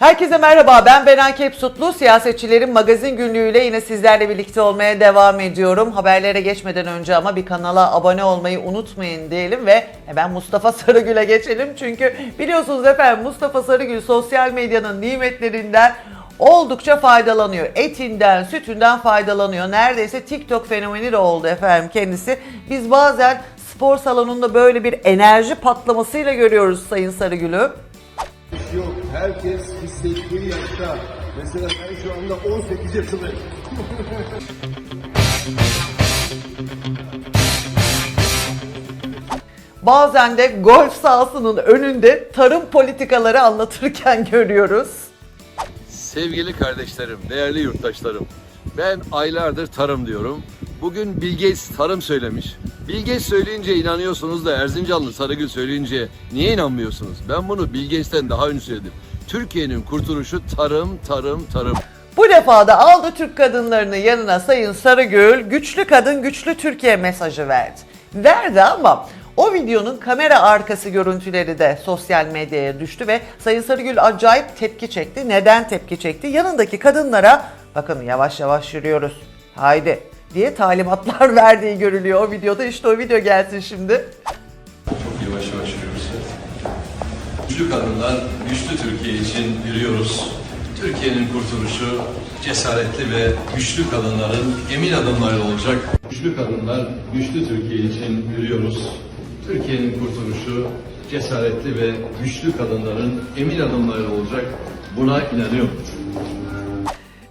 Herkese merhaba ben Benan Kepsutlu. Siyasetçilerin magazin günlüğüyle yine sizlerle birlikte olmaya devam ediyorum. Haberlere geçmeden önce ama bir kanala abone olmayı unutmayın diyelim ve hemen Mustafa Sarıgül'e geçelim. Çünkü biliyorsunuz efendim Mustafa Sarıgül sosyal medyanın nimetlerinden oldukça faydalanıyor. Etinden, sütünden faydalanıyor. Neredeyse TikTok fenomeni de oldu efendim kendisi. Biz bazen spor salonunda böyle bir enerji patlamasıyla görüyoruz Sayın Sarıgül'ü. Yok. Herkes hissettiği yaşta. Mesela ben şu anda 18 yaşındayım. Bazen de golf sahasının önünde tarım politikaları anlatırken görüyoruz. Sevgili kardeşlerim, değerli yurttaşlarım. Ben aylardır tarım diyorum. Bugün Bill Gates tarım söylemiş. Bill Gates söyleyince inanıyorsunuz da Erzincanlı Sarıgül söyleyince niye inanmıyorsunuz? Ben bunu Bill Gates'ten daha önce söyledim. Türkiye'nin kurtuluşu tarım, tarım, tarım. Bu defa da aldı Türk kadınlarını yanına Sayın Sarıgül güçlü kadın güçlü Türkiye mesajı verdi. Verdi ama o videonun kamera arkası görüntüleri de sosyal medyaya düştü ve Sayın Sarıgül acayip tepki çekti. Neden tepki çekti? Yanındaki kadınlara bakın yavaş yavaş yürüyoruz. Haydi diye talimatlar verdiği görülüyor o videoda. İşte o video gelsin şimdi. Güçlü kadınlar, güçlü Türkiye için yürüyoruz. Türkiye'nin kurtuluşu cesaretli ve güçlü kadınların emin adımları olacak. Güçlü kadınlar, güçlü Türkiye için yürüyoruz. Türkiye'nin kurtuluşu cesaretli ve güçlü kadınların emin adımları olacak. Buna inanıyorum.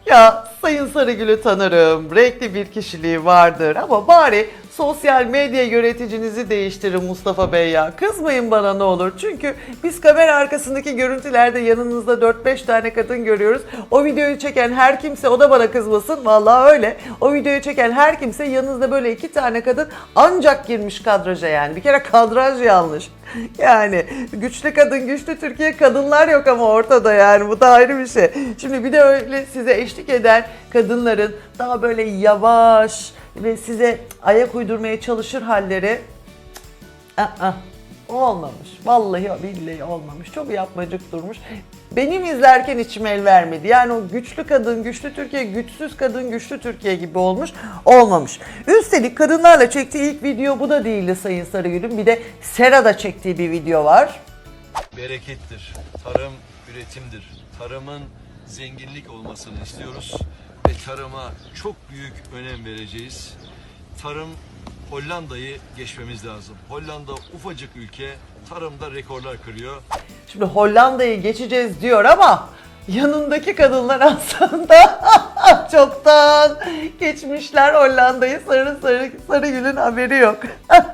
Ya Sayın Sarıgül'ü tanırım, renkli bir kişiliği vardır ama bari sosyal medya yöneticinizi değiştirin Mustafa Bey ya. Kızmayın bana ne olur. Çünkü biz kamera arkasındaki görüntülerde yanınızda 4-5 tane kadın görüyoruz. O videoyu çeken her kimse o da bana kızmasın. Vallahi öyle. O videoyu çeken her kimse yanınızda böyle iki tane kadın ancak girmiş kadraja yani. Bir kere kadraj yanlış. Yani güçlü kadın güçlü Türkiye kadınlar yok ama ortada yani bu da ayrı bir şey. Şimdi bir de öyle size eşlik eden kadınların daha böyle yavaş ve size ayak uydurmaya çalışır halleri Aa, olmamış. Vallahi billahi olmamış. Çok yapmacık durmuş. Benim izlerken içim el vermedi. Yani o güçlü kadın, güçlü Türkiye, güçsüz kadın, güçlü Türkiye gibi olmuş. Olmamış. Üstelik kadınlarla çektiği ilk video bu da değildi Sayın Sarıgül'ün. Bir de Sera'da çektiği bir video var. berekettir. Tarım üretimdir. Tarımın zenginlik olmasını istiyoruz tarıma çok büyük önem vereceğiz. Tarım Hollanda'yı geçmemiz lazım. Hollanda ufacık ülke tarımda rekorlar kırıyor. Şimdi Hollanda'yı geçeceğiz diyor ama yanındaki kadınlar aslında çoktan geçmişler Hollanda'yı sarı sarı Sarıgül'ün haberi yok.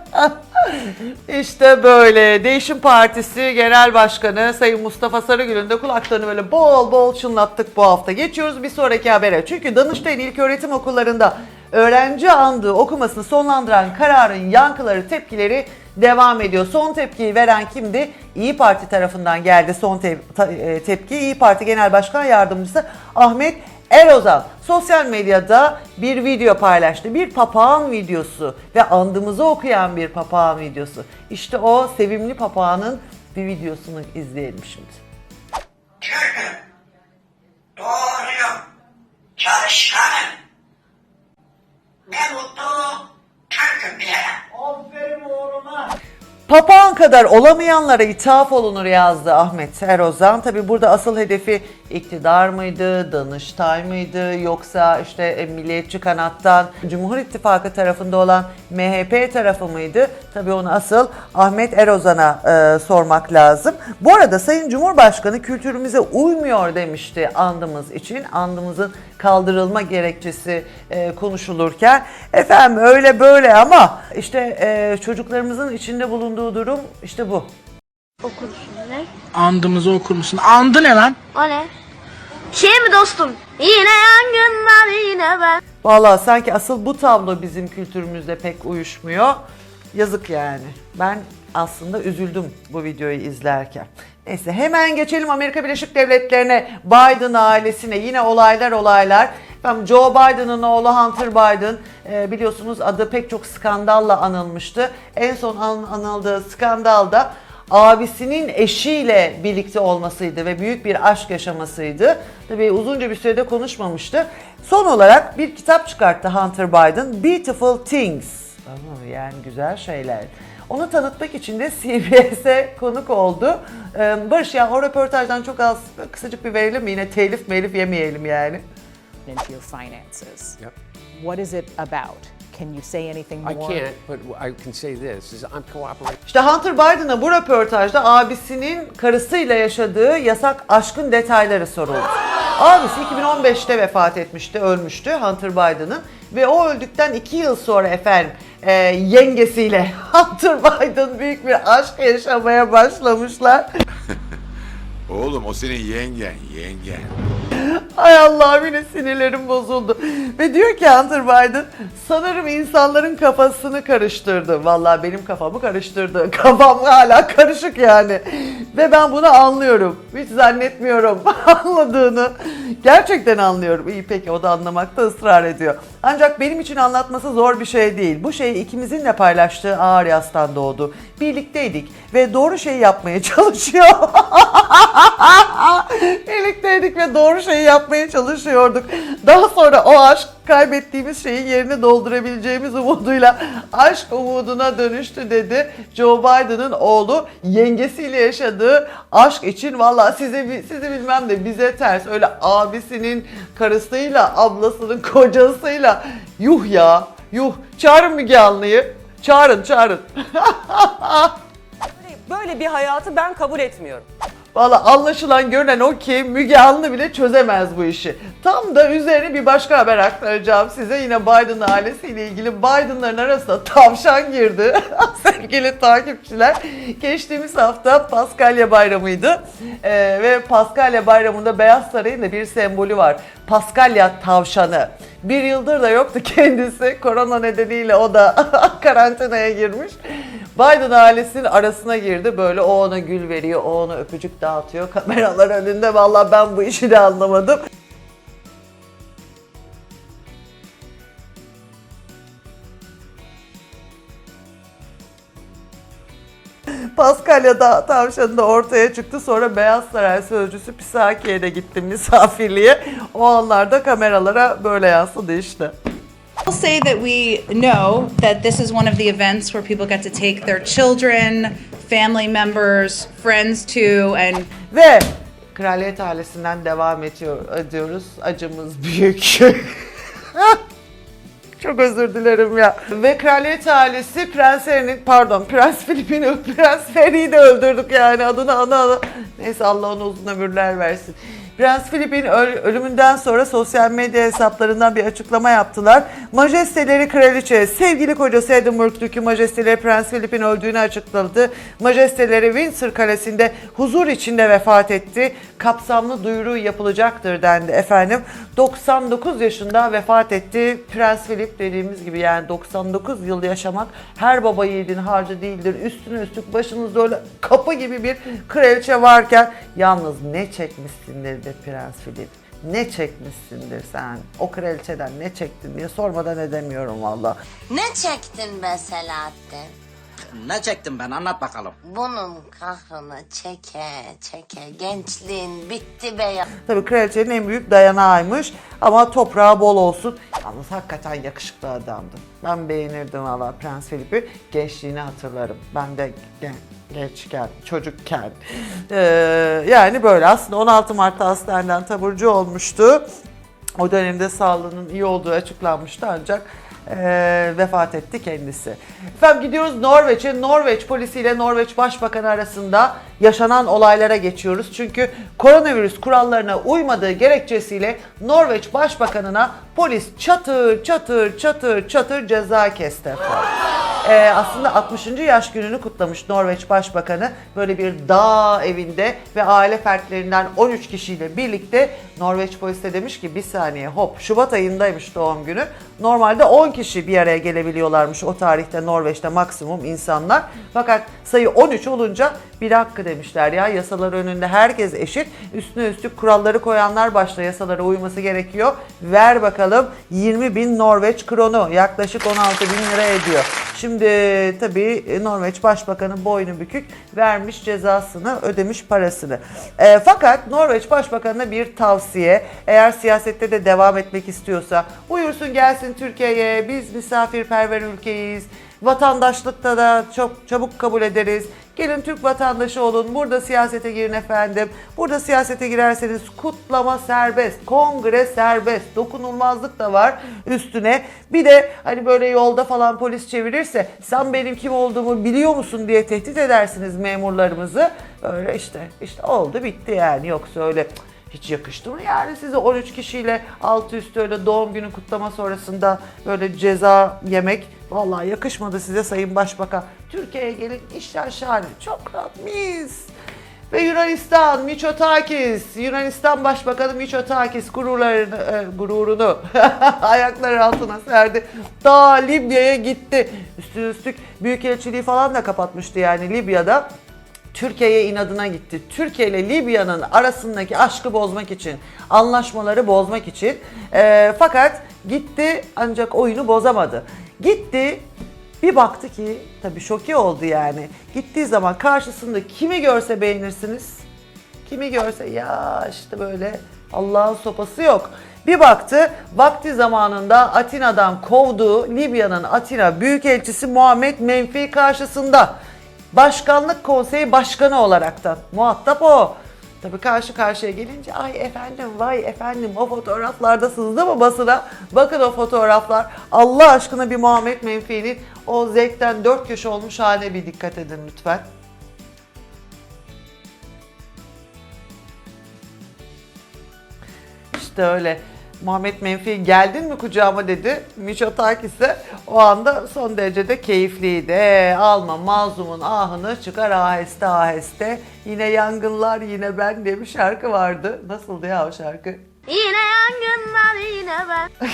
işte böyle Değişim Partisi Genel Başkanı Sayın Mustafa Sarıgül'ün de kulaklarını böyle bol bol çınlattık bu hafta. Geçiyoruz bir sonraki habere. Çünkü Danıştay'ın İlköğretim Okullarında öğrenci andığı okumasını sonlandıran kararın yankıları, tepkileri devam ediyor. Son tepkiyi veren kimdi? İyi Parti tarafından geldi son te- e, tepki. İyi Parti Genel Başkan Yardımcısı Ahmet Erozan sosyal medyada bir video paylaştı. Bir papağan videosu ve andımızı okuyan bir papağan videosu. İşte o sevimli papağanın bir videosunu izleyelim şimdi. Türk'üm. Doğruyum. Çalışkanım. Ne mutlu Türk'üm diyene. Papağan kadar olamayanlara ithaf olunur yazdı Ahmet Erozan. Tabi burada asıl hedefi iktidar mıydı, Danıştay mıydı yoksa işte e, milliyetçi kanattan Cumhur İttifakı tarafında olan MHP tarafı mıydı? Tabi onu asıl Ahmet Erozan'a e, sormak lazım. Bu arada Sayın Cumhurbaşkanı kültürümüze uymuyor demişti andımız için. Andımızın kaldırılma gerekçesi e, konuşulurken. Efendim öyle böyle ama işte e, çocuklarımızın içinde bulunduğu durum işte bu. okursun ne? Andımızı okur musun? Andı ne lan? O ne? Şey mi dostum? Yine yangınlar yine ben. Vallahi sanki asıl bu tablo bizim kültürümüzle pek uyuşmuyor. Yazık yani. Ben aslında üzüldüm bu videoyu izlerken. Neyse hemen geçelim Amerika Birleşik Devletleri'ne, Biden ailesine. Yine olaylar olaylar. Efendim Joe Biden'ın oğlu Hunter Biden e, biliyorsunuz adı pek çok skandalla anılmıştı. En son an- anıldığı skandalda abisinin eşiyle birlikte olmasıydı ve büyük bir aşk yaşamasıydı. Tabii uzunca bir sürede konuşmamıştı. Son olarak bir kitap çıkarttı Hunter Biden, Beautiful Things. Yani güzel şeyler. Onu tanıtmak için de CBS'e konuk oldu. Ee, Barış ya o röportajdan çok az kısacık bir verelim mi? Yine telif melif yemeyelim yani. İnto your finances. What is it about? Can you say anything more? I can't, but I can say this: is I'm cooperating. İşte Hunter Biden'a bu röportajda abisinin karısıyla yaşadığı yasak aşkın detayları soruldu. Abisi 2015'te vefat etmişti, ölmüştü Hunter Biden'ın. Ve o öldükten iki yıl sonra efendim e, yengesiyle Hunter Biden büyük bir aşk yaşamaya başlamışlar. Oğlum o senin yengen, yengen. Ay Allah'ım yine sinirlerim bozuldu. Ve diyor ki Hunter Biden sanırım insanların kafasını karıştırdı. Vallahi benim kafamı karıştırdı. Kafam hala karışık yani. Ve ben bunu anlıyorum. Hiç zannetmiyorum anladığını. Gerçekten anlıyorum. İyi peki o da anlamakta ısrar ediyor. Ancak benim için anlatması zor bir şey değil. Bu şey ikimizin de paylaştığı ağır yastan doğdu. Birlikteydik ve doğru şeyi yapmaya çalışıyor. Birlikteydik ve doğru şeyi yapmaya çalışıyorduk. Daha sonra o aşk kaybettiğimiz şeyin yerini doldurabileceğimiz umuduyla aşk umuduna dönüştü dedi. Joe Biden'ın oğlu yengesiyle yaşadığı aşk için valla size sizi bilmem de bize ters öyle abisinin karısıyla ablasının kocasıyla yuh ya yuh çağırın Müge Anlı'yı çağırın çağırın. Böyle bir hayatı ben kabul etmiyorum. Valla anlaşılan görünen o ki Müge Anlı bile çözemez bu işi. Tam da üzerine bir başka haber aktaracağım size. Yine Biden ailesiyle ilgili Biden'ların arasında tavşan girdi. Sevgili takipçiler. Geçtiğimiz hafta Paskalya Bayramı'ydı. Ee, ve Paskalya Bayramı'nda Beyaz Saray'ın da bir sembolü var. Paskalya tavşanı. Bir yıldır da yoktu kendisi. Korona nedeniyle o da karantinaya girmiş. Biden ailesinin arasına girdi. Böyle o ona gül veriyor, o ona öpücük dağıtıyor. Kameralar önünde. Vallahi ben bu işi de anlamadım. Paskalya da tavşanı da ortaya çıktı. Sonra Beyaz Saray sözcüsü Pisaki'ye de gitti misafirliğe. O anlarda kameralara böyle yansıdı işte. I'll say that we know that this is one of the events where people get to take their children, family members, friends to, and Ve kraliyet ailesinden devam ediyor, ediyoruz. Acımız büyük. Çok özür dilerim ya. Ve kraliyet ailesi Prens Harry'nin, pardon Prens Philip'in, Prens Harry'i de öldürdük yani adını ana ana. Neyse Allah ona uzun ömürler versin. Prens Philip'in öl- ölümünden sonra sosyal medya hesaplarından bir açıklama yaptılar. Majesteleri kraliçe, sevgili kocası Edinburgh Dükü Majesteleri Prens Philip'in öldüğünü açıkladı. Majesteleri Windsor Kalesi'nde huzur içinde vefat etti. Kapsamlı duyuru yapılacaktır dendi efendim. 99 yaşında vefat etti. Prens Dediğimiz gibi yani 99 yıl yaşamak her baba yiğidin harcı değildir. Üstüne üstlük başınızda öyle kapı gibi bir kraliçe varken yalnız ne çekmişsindir be Prens Philip. Ne çekmişsindir sen? O kraliçeden ne çektin diye sormadan edemiyorum valla. Ne çektin be Selahattin? Ne çektim ben anlat bakalım. Bunun kahrını çeke çeke gençliğin bitti be ya. Tabii kraliçenin en büyük dayanağıymış ama toprağı bol olsun. Yalnız hakikaten yakışıklı adamdı. Ben beğenirdim valla Prens Philip'i. Gençliğini hatırlarım. Ben de gen- gençken, çocukken. Ee, yani böyle aslında 16 Mart'ta hastaneden taburcu olmuştu. O dönemde sağlığının iyi olduğu açıklanmıştı ancak eee, vefat etti kendisi. Efendim gidiyoruz Norveç'e. Norveç polisiyle Norveç Başbakanı arasında yaşanan olaylara geçiyoruz. Çünkü koronavirüs kurallarına uymadığı gerekçesiyle Norveç Başbakanına polis çatır çatır çatır çatır ceza kesti. Ee, aslında 60. yaş gününü kutlamış Norveç Başbakanı. Böyle bir dağ evinde ve aile fertlerinden 13 kişiyle birlikte Norveç polisi de demiş ki bir saniye hop Şubat ayındaymış doğum günü. Normalde 10 kişi bir araya gelebiliyorlarmış o tarihte Norveç'te maksimum insanlar. Fakat sayı 13 olunca bir hakkı demişler ya yasalar önünde herkes eşit. Üstüne üstlük kuralları koyanlar başta yasalara uyması gerekiyor. Ver bakalım 20 bin Norveç kronu yaklaşık 16 bin lira ediyor. Şimdi tabii Norveç Başbakanı boynu bükük vermiş cezasını ödemiş parasını. E, fakat Norveç Başbakanı'na bir tavsiye eğer siyasette de devam etmek istiyorsa buyursun gelsin Türkiye'ye biz misafirperver ülkeyiz. Vatandaşlıkta da çok çabuk kabul ederiz. Gelin Türk vatandaşı olun. Burada siyasete girin efendim. Burada siyasete girerseniz kutlama serbest, kongre serbest, dokunulmazlık da var üstüne. Bir de hani böyle yolda falan polis çevirirse sen benim kim olduğumu biliyor musun diye tehdit edersiniz memurlarımızı. Öyle işte işte oldu bitti yani yoksa öyle hiç yakıştı mı yani size 13 kişiyle altı üstü öyle doğum günü kutlama sonrasında böyle ceza yemek vallahi yakışmadı size Sayın Başbakan. Türkiye'ye gelin işler şahane çok rahat mis. Ve Yunanistan Miçotakis, Yunanistan Başbakanı Miçotakis gururlarını, e, gururunu ayakları altına serdi. Ta Libya'ya gitti. Üstüne üstlük büyükelçiliği falan da kapatmıştı yani Libya'da. Türkiye'ye inadına gitti. Türkiye ile Libya'nın arasındaki aşkı bozmak için, anlaşmaları bozmak için. Ee, fakat gitti ancak oyunu bozamadı. Gitti bir baktı ki tabii şoke oldu yani. Gittiği zaman karşısında kimi görse beğenirsiniz. Kimi görse ya işte böyle Allah'ın sopası yok. Bir baktı vakti zamanında Atina'dan kovduğu Libya'nın Atina Büyükelçisi Muhammed Menfi karşısında. Başkanlık Konseyi Başkanı olaraktan. Muhatap o. Tabii karşı karşıya gelince ay efendim vay efendim o fotoğraflarda sızdı mı basına? Bakın o fotoğraflar. Allah aşkına bir Muhammed Menfi'nin o zevkten dört köşe olmuş haline bir dikkat edin lütfen. İşte öyle. Muhammed Menfi geldin mi kucağıma dedi. Miçotakis ise o anda son derecede keyifliydi. E, alma mazlumun ahını çıkar aheste aheste. Yine yangınlar yine ben diye bir şarkı vardı. Nasıldı ya o şarkı? Yine yangınlar yine ben.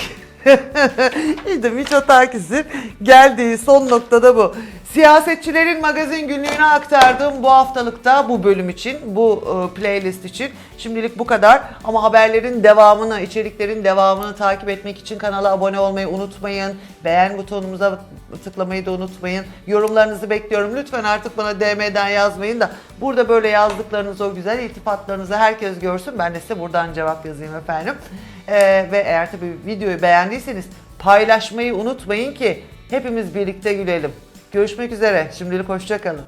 İşte Miçotakis'in geldiği son noktada bu. Siyasetçilerin magazin günlüğüne aktardığım bu haftalıkta bu bölüm için, bu e, playlist için şimdilik bu kadar. Ama haberlerin devamını, içeriklerin devamını takip etmek için kanala abone olmayı unutmayın. Beğen butonumuza tıklamayı da unutmayın. Yorumlarınızı bekliyorum. Lütfen artık bana DM'den yazmayın da burada böyle yazdıklarınızı, o güzel iltifatlarınızı herkes görsün. Ben de size buradan cevap yazayım efendim. Ee, ve eğer tabii videoyu beğendiyseniz paylaşmayı unutmayın ki hepimiz birlikte gülelim. Görüşmek üzere. Şimdilik hoşçakalın.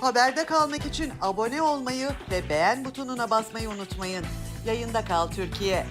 Haberde kalmak için abone olmayı ve beğen butonuna basmayı unutmayın. Yayında kal Türkiye.